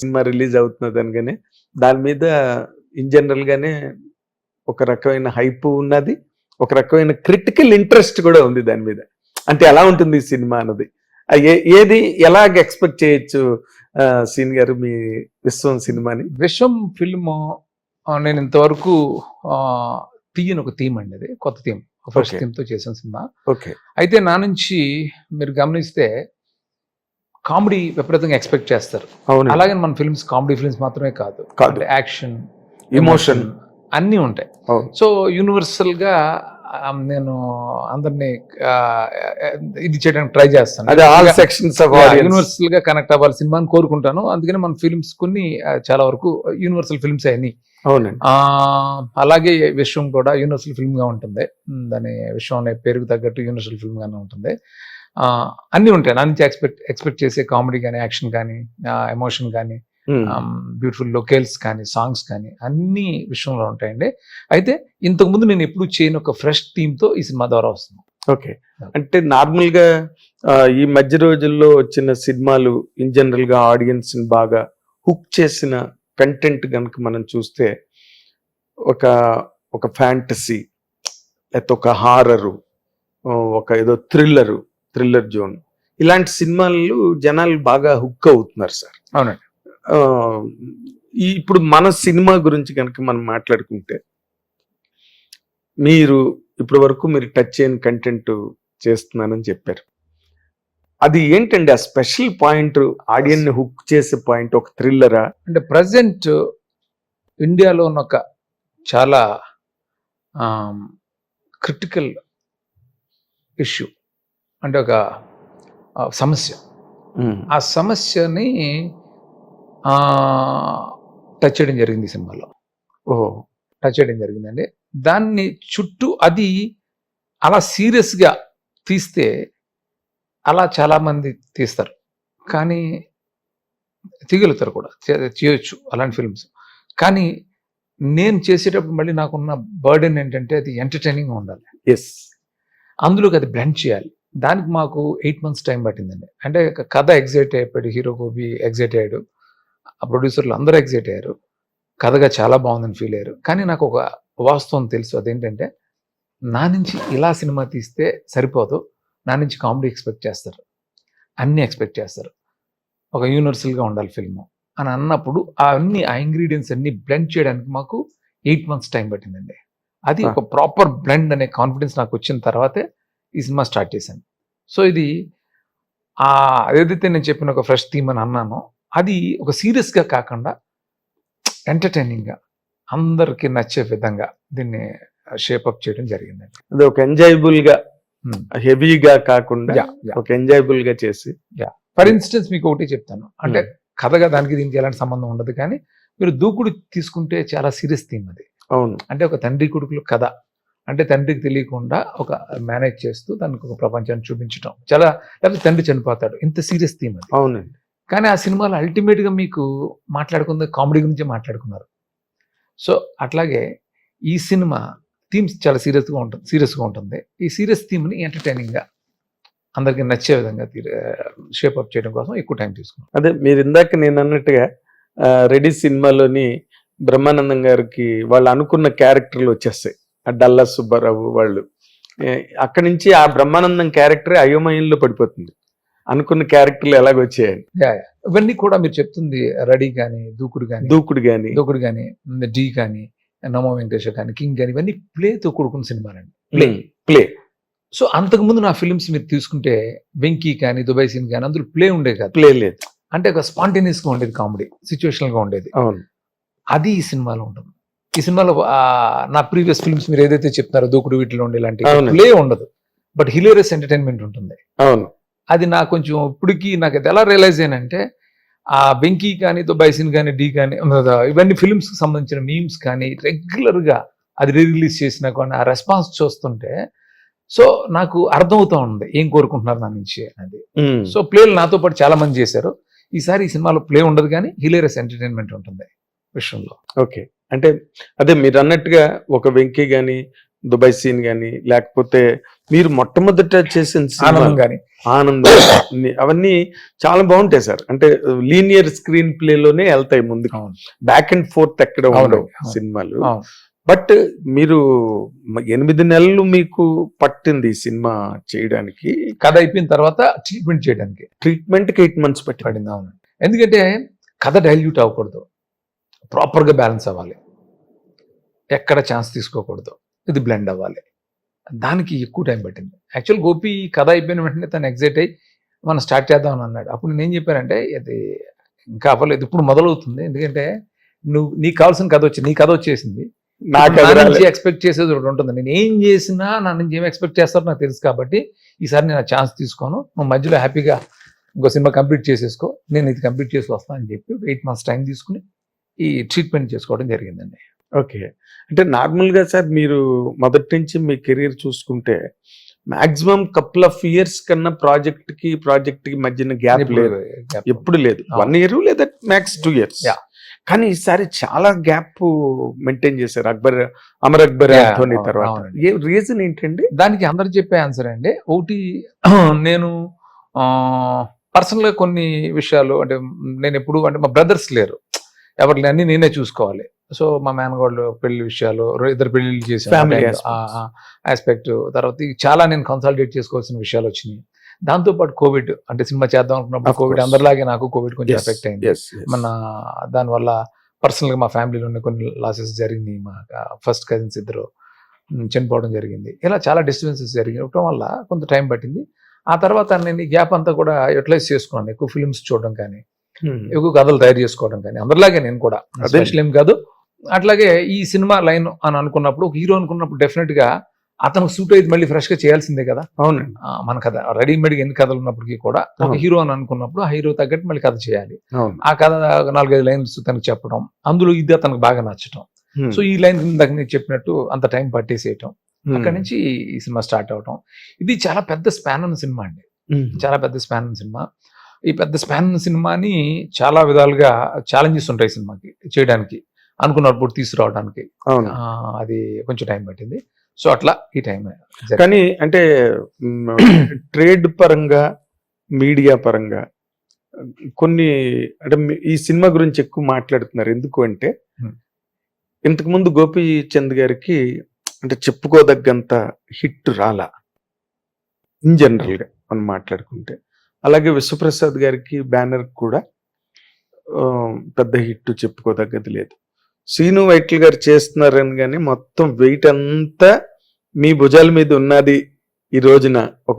Cinema release అవుతున్నది అనగానే దాని మీద ఇన్ జనరల్ గానే ఒక రకమైన హైప్ ఉన్నది ఒక రకమైన క్రిటికల్ ఇంట్రెస్ట్ కూడా ఉంది దాని మీద. అంటే ఎలా ఉంటుంది ఈ సినిమా అన్నది. ఏది ఎలాగ ఎక్స్పెక్ట్ చేయొచ్చు సీన్ గారు మీ విశ్వం సినిమాని? విశ్వం ఫిల్మ్ నేను ఇంతవరకు తీయని ఒక థీమ్ అండి అది కొత్త థీమ్. ఫస్ట్. థీమ్తో చేసిన సినిమా. ఓకే. అయితే నా నుంచి మీరు గమనిస్తే కామెడీ విపరీతంగా ఎక్స్పెక్ట్ చేస్తారు. అవును అలాగే మన ఫిల్మ్స్ కామెడీ ఫిల్మ్స్ మాత్రమే కాదు. కాదు. యాక్షన్ ఇమోషన్ అన్నీ ఉంటాయి. సో యూనివర్సల్గా నేను అందరినీ ఇది చేయడానికి ట్రై చేస్తాను. ఆల్ సెక్షన్స్ యూనివర్సల్గా కనెక్ట్ అవ్వాలి సినిమాని కోరుకుంటాను. అందుకని మన ఫిల్మ్స్ కొన్ని చాలా వరకు యూనివర్సల్ ఫిల్మ్స్ అయినాయి. అవునండి. అలాగే విశ్వం కూడా యూనివర్సల్ ఫిల్మ్గా ఉంటుంది. దాని విశ్వం అనే పేరుకు తగ్గట్టు యూనివర్సల్ ఫిల్మ్ గానే ఉంటుంది. అన్నీ ఉంటాయి. నా నుంచి ఎక్స్పెక్ట్ ఎక్స్పెక్ట్ చేసే కామెడీ కానీ యాక్షన్ కానీ ఎమోషన్ కానీ. బ్యూటిఫుల్ లొకేల్స్ కానీ సాంగ్స్ కానీ అన్ని విషయంలో ఉంటాయండి. అయితే ఇంతకు ముందు నేను ఎప్పుడు చేయని ఒక ఫ్రెష్ థీమ్తో ఈ సినిమా ద్వారా వస్తుంది ఓకే. అంటే నార్మల్గా ఆ, ఈ మధ్య రోజుల్లో వచ్చిన సినిమాలు ఇన్ జనరల్గా ఆడియన్స్ని బాగా హుక్ చేసిన కంటెంట్ కనుక మనం చూస్తే ఒక ఒక ఫ్యాంటసీ లేకపోతే ఒక హారరు ఒక ఏదో థ్రిల్లరు థ్రిల్లర్ జోన్. ఇలాంటి సినిమాలు జనాలు బాగా హుక్ అవుతున్నారు సార్. అవునండి. ఇప్పుడు మన సినిమా గురించి కనుక మనం మాట్లాడుకుంటే మీరు ఇప్పటి వరకు మీరు టచ్ చేయని కంటెంట్ చేస్తున్నానని చెప్పారు. అది ఏంటండి? ఆ స్పెషల్ పాయింట్ ఆడియన్ని హుక్ చేసే పాయింట్ ఒక థ్రిల్లరా అంటే ప్రజెంట్ ఇండియాలో ఉన్న ఒక చాలా క్రిటికల్ ఇష్యూ అంటే ఒక సమస్య. ఆ సమస్యని టచ్ చేయడం జరిగింది ఈ సినిమాలో. ఓ టచ్ చేయడం జరిగిందండి. దాన్ని చుట్టూ అది అలా సీరియస్గా తీస్తే అలా చాలా మంది తీస్తారు. కానీ తీయగలుగుతారు కూడా. చేయొచ్చు అలాంటి ఫిల్మ్స్. కానీ నేను చేసేటప్పుడు మళ్ళీ నాకున్న బర్డెన్ ఏంటంటే అది ఎంటర్టైనింగ్గా ఉండాలి. ఎస్ అందులోకి అది బ్లెండ్ చేయాలి. దానికి మాకు ఎయిట్ మంత్స్ టైం పట్టిందండి. అంటే కథ ఎగ్జైట్ అయిపోయాడు హీరో గోబి ఎగ్జైట్ అయ్యాడు ఆ ప్రొడ్యూసర్లు అందరూ ఎగ్జైట్ అయ్యారు కథగా చాలా బాగుందని ఫీల్ అయ్యారు. కానీ నాకు ఒక వాస్తవం తెలుసు అదేంటంటే నా నుంచి ఇలా సినిమా తీస్తే సరిపోదు నా నుంచి కామెడీ ఎక్స్పెక్ట్ చేస్తారు అన్నీ ఎక్స్పెక్ట్ చేస్తారు ఒక యూనివర్సల్గా ఉండాలి ఫిల్మ్ అని అన్నప్పుడు ఆ అన్ని ఆ ఇంగ్రీడియంట్స్ అన్ని బ్లెండ్ చేయడానికి మాకు ఎయిట్ మంత్స్ టైం పట్టిందండి. అది ఒక ప్రాపర్ బ్లెండ్ అనే కాన్ఫిడెన్స్ నాకు వచ్చిన తర్వాతే ఈ సినిమా స్టార్ట్ చేశాను. సో ఇది ఆ ఏదైతే నేను చెప్పిన ఒక ఫ్రెష్ థీమ్ అని అన్నానో. అది ఒక సీరియస్గా కాకుండా ఎంటర్టైనింగ్గా అందరికి నచ్చే విధంగా దీన్ని షేపప్ చేయడం జరిగిందండి. అది ఒక ఎంజాయబుల్గా Hmm. హెవీగా కాకుండా ఒక ఎంజాయబుల్గా చేసి ఫర్ ఇన్స్టెన్స్ మీకు ఒకటి చెప్తాను. అంటే కథగా దానికి దీనికి ఎలాంటి సంబంధం ఉండదు కానీ మీరు దూకుడు తీసుకుంటే చాలా సీరియస్ థీమ్ అది. అవును. అంటే ఒక తండ్రి కొడుకులు కథ. అంటే తండ్రికి తెలియకుండా ఒక మేనేజ్ చేస్తూ దానికి ఒక ప్రపంచాన్ని చూపించడం చాలా లేకపోతే తండ్రి చనిపోతాడు. ఇంత సీరియస్ థీమ్ అది. అవునండి. కానీ ఆ సినిమాలో అల్టిమేట్గా మీకు మాట్లాడుకుంది కామెడీ గురించి మాట్లాడుకున్నారు. సో అట్లాగే ఈ సినిమా థీమ్స్ చాలా serious గా ఉంటుంది serious గా ఉంటుంది. ఈ సీరియస్ థీమ్ని గా అందరికి నచ్చే విధంగా షేప్ అప్ చేయడం కోసం ఎక్కువ టైం తీసుకున్నాం. అదే మీరు ఇందాక నేను అన్నట్టుగా రెడీ సినిమాలోని బ్రహ్మానందం గారికి వాళ్ళు అనుకున్న క్యారెక్టర్లు వచ్చేస్తాయి. డల్లా సుబ్బారావు వాళ్ళు. అక్కడి నుంచి ఆ బ్రహ్మానందం క్యారెక్టరే అయోమయంలో పడిపోతుంది. అనుకున్న క్యారెక్టర్లు ఎలాగొచ్చాయని ఇవన్నీ కూడా మీరు చెప్తుంది రెడీ కానీ దూకుడు కానీ దూకుడు గాని. దూకుడు కానీ డి కానీ నమో వెంకటేశ్వర కానీ కింగ్ కానీ ఇవన్నీ ప్లేతో కూడుకున్న సినిమాలండి. ప్లే. ప్లే. సో అంతకుముందు నా ఫిల్మ్స్ మీరు తీసుకుంటే వెంకీ కానీ దుబాయ్ సీన్ కానీ అందులో ప్లే ఉండేది కాదు. ప్లే లేదు. అంటే ఒక spontaneous గా ఉండేది కామెడీ సిచ్యువేషనల్గా ఉండేది. అవును. అది ఈ సినిమాలో ఉంటుంది ఈ సినిమాలో నా ప్రీవియస్ ఫిల్మ్స్ మీరు ఏదైతే చెప్తున్నారో దూకుడు వీటిలో ఉండే ఇలాంటి. ప్లే ఉండదు. బట్ హిలేరియస్ ఎంటర్టైన్మెంట్ ఉంటుంది. అవును. అది నాకు కొంచెం ఇప్పటికి నాకు అది ఎలా రియలైజ్ అయ్యానంటే ఆ వెంకీ కానీ దుబాయ్ సీన్ కానీ డి కానీ ఇవన్నీ ఫిల్మ్స్కి సంబంధించిన మీమ్స్ కానీ రెగ్యులర్గా అది రిలీజ్ చేసినా కానీ ఆ రెస్పాన్స్ చూస్తుంటే సో నాకు అర్థమవుతా ఉంది ఏం కోరుకుంటున్నారు నా నుంచి అనేది. ఉమ్. సో ప్లేలు నాతో పాటు చాలా మంది చేశారు. ఈసారి ఈ సినిమాలో ప్లే ఉండదు కానీ హిలేరియస్ ఎంటర్టైన్మెంట్ ఉంటుంది విషయంలో. ఓకే. అంటే అదే మీరు అన్నట్టుగా ఒక వెంకీ గాని దుబాయ్ సీన్ గాని లేకపోతే మీరు మొట్టమొదట చేసిన ఆనందం సినిమా కానీ ఆనందం అవన్నీ చాలా బాగుంటాయి సార్. అంటే లీనియర్ స్క్రీన్ ప్లే లోనే వెళ్తాయి ముందుకు. బ్యాక్ అండ్ ఫోర్త్ ఎక్కడ ఉండవు. సినిమాలు. బట్ మీరు ఎనిమిది నెలలు మీకు పట్టింది ఈ సినిమా చేయడానికి. కథ అయిపోయిన తర్వాత ట్రీట్మెంట్ చేయడానికి. ట్రీట్మెంట్కి ఎయిట్ మంత్స్ పట్టింది. పడింది అవును. ఎందుకంటే కథ డైల్యూట్ అవ్వకూడదు. ప్రాపర్గా బ్యాలెన్స్ అవ్వాలి. ఎక్కడ ఛాన్స్ తీసుకోకూడదు. ఇది బ్లెండ్ అవ్వాలి. దానికి ఎక్కువ టైం పట్టింది. యాక్చువల్ గోపి కథ అయిపోయిన వెంటనే తను ఎగ్జైట్ అయ్యి మనం స్టార్ట్ చేద్దాం అని అన్నాడు. అప్పుడు నేను ఏం చెప్పానంటే అది ఇంకా అవ్వలేదు. ఇప్పుడు మొదలవుతుంది. ఎందుకంటే నువ్వు నీకు కావాల్సిన కథ వచ్చింది నీ కథ వచ్చేసింది. నాకు. ఎక్స్పెక్ట్ చేసేది ఒకటి ఉంటుంది. నేను ఏం చేసినా నా నుంచి ఏం ఎక్స్పెక్ట్ చేస్తారో నాకు తెలుసు కాబట్టి ఈసారి నేను ఛాన్స్ తీసుకోను. నువ్వు మధ్యలో హ్యాపీగా ఇంకో సినిమా కంప్లీట్ చేసేసుకో. నేను ఇది కంప్లీట్ చేసి వస్తాను అని చెప్పి ఎయిట్ మంత్స్ టైం తీసుకుని ఈ ట్రీట్మెంట్ చేసుకోవడం జరిగిందండి. ఓకే. అంటే నార్మల్గా సార్ మీరు మొదటి నుంచి మీ కెరీర్ చూసుకుంటే మాక్సిమం కపుల్ ఆఫ్ ఇయర్స్ కన్నా ప్రాజెక్ట్కి ప్రాజెక్ట్కి మధ్యన గ్యాప్ లేదు. ఎప్పుడు లేదు. వన్ ఇయర్ లేదా మ్యాక్స్ టూ ఇయర్స్. కానీ ఈసారి చాలా గ్యాప్ మెయింటైన్ చేశారు అక్బర్ అమర్ అక్బర్ ధోని తర్వాత. ఏ రీజన్ ఏంటండి? దానికి అందరు చెప్పే ఆన్సర్ అండి. ఒకటి నేను పర్సనల్గా కొన్ని విషయాలు అంటే నేను ఎప్పుడు అంటే మా బ్రదర్స్ లేరు. ఎవరు అన్ని నేనే చూసుకోవాలి. సో మా మేనగోళ్ళు పెళ్ళి విషయాలు ఇద్దరు పెళ్ళిళ్ళు చేసాను ఆస్పెక్ట్ తర్వాత చాలా నేను కన్సల్టేట్ చేసుకోవాల్సిన విషయాలు వచ్చినాయి. దాంతో పాటు కోవిడ్ అంటే సినిమా చేద్దాం అనుకున్నప్పుడు కోవిడ్. అందరిలాగే నాకు కోవిడ్ కొంచెం ఎఫెక్ట్ అయింది. మన దానివల్ల పర్సనల్గా మా ఫ్యామిలీలోనే కొన్ని లాసెస్ జరిగినాయి. మా ఫస్ట్ కజిన్స్ ఇద్దరు చనిపోవడం జరిగింది. ఇలా చాలా డిస్టర్బెన్సెస్ జరిగడం వల్ల కొంత టైం పట్టింది. ఆ తర్వాత నేను ఈ గ్యాప్ అంతా కూడా యూటిలైజ్ చేసుకున్నాను ఎక్కువ ఫిల్మ్స్ చూడడం కానీ. ఎక్కువ కథలు తయారు చేసుకోవడం కానీ అందరిలాగే నేను కూడా. అదే. స్పెషల్ ఏం కాదు. అట్లాగే ఈ సినిమా లైన్ అని అనుకున్నప్పుడు ఒక హీరో అనుకున్నప్పుడు డెఫినెట్గా అతనికి సూట్ అయితే మళ్ళీ ఫ్రెష్గా చేయాల్సిందే కదా. అవునండి. మన కథ. రెడీమేడ్ ఎన్ని కథలు ఉన్నప్పటికీ కూడా ఒక. హీరో అని అనుకున్నప్పుడు ఆ హీరో తగ్గట్టు మళ్ళీ కథ చేయాలి. ఆ కథ నాలుగైదు లైన్స్ తనకు చెప్పడం అందులో ఇది అతనికి బాగా నచ్చటం. సో ఈ లైన్ ఇందాక నేను చెప్పినట్టు అంత టైం పట్టేసేయటం. అక్కడి నుంచి ఈ సినిమా స్టార్ట్ అవటం. ఇది చాలా పెద్ద స్పాన్ ఉన్న సినిమా అండి. చాలా పెద్ద స్పాన్ ఉన్న సినిమా. ఈ పెద్ద స్పాన్ సినిమాని చాలా విధాలుగా ఛాలెంజెస్ ఉంటాయి సినిమాకి చేయడానికి. అనుకున్నప్పుడు తీసుకురావడానికి. అది కొంచెం టైం పట్టింది. సో అట్లా ఈ టైం కానీ అంటే ట్రేడ్ పరంగా మీడియా పరంగా కొన్ని అంటే ఈ సినిమా గురించి ఎక్కువ మాట్లాడుతున్నారు. ఎందుకు అంటే Hmm. ఇంతకు ముందు గోపి చంద్ గారికి అంటే చెప్పుకోదగ్గంత హిట్ రాలా. ఇన్ జనరల్గా మనం మాట్లాడుకుంటే. అలాగే విశ్వప్రసాద్ గారికి బ్యానర్ కూడా పెద్ద హిట్ చెప్పుకోదగ్గది లేదు. సీను వైట్ల గారు చేస్తున్నారని కానీ మొత్తం వెయిట్ అంతా మీ భుజాల మీద ఉన్నది ఈ రోజున ఒక